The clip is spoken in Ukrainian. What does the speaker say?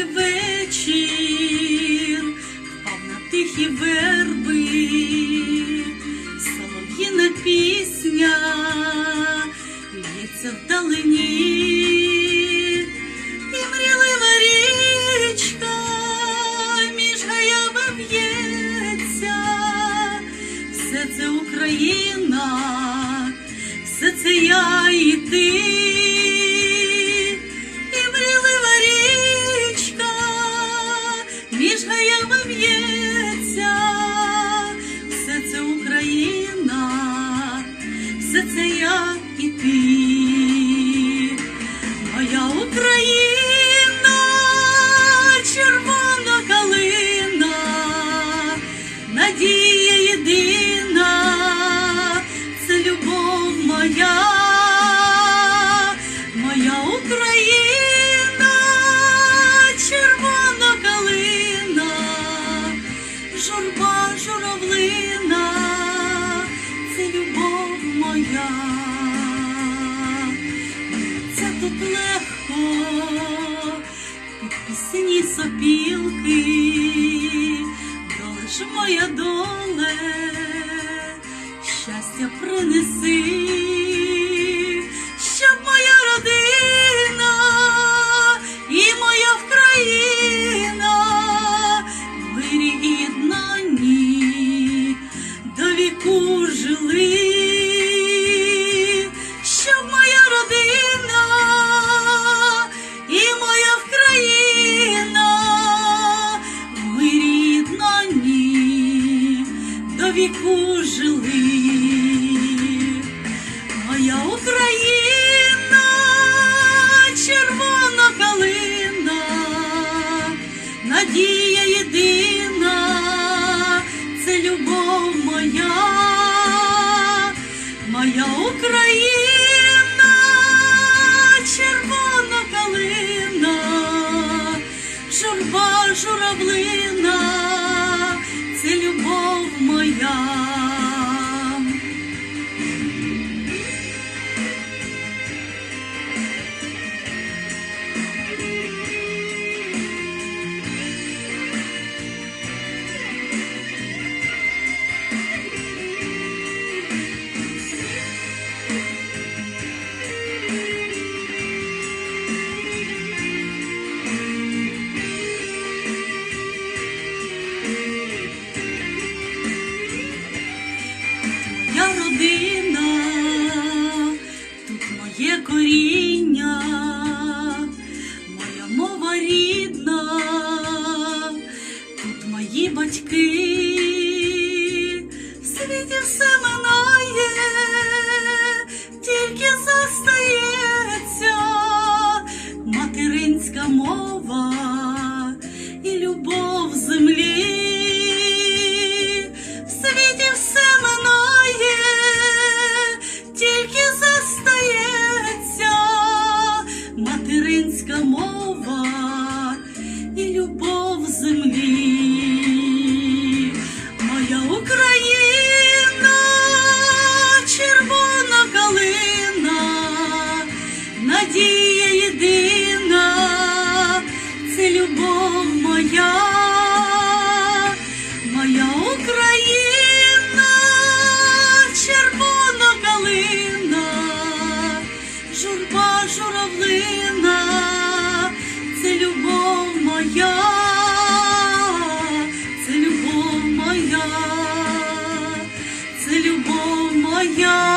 Зимовий вечір впав на тихі верби, солов'їна пісня лється вдалині, і мрілива річка між гаями в'ється, все це Україна, все це я і ти. Моя. Це тут легко під пісні сопілки, доле ж моя доле, щастя принеси, щоб любов моя, моя Україна, мої батьки, в світі все минає, тільки застається материнська мова і любов землі, в світі все минає, тільки застається материнська мова. журба журавлина, це любов моя, це любов моя, це любов моя.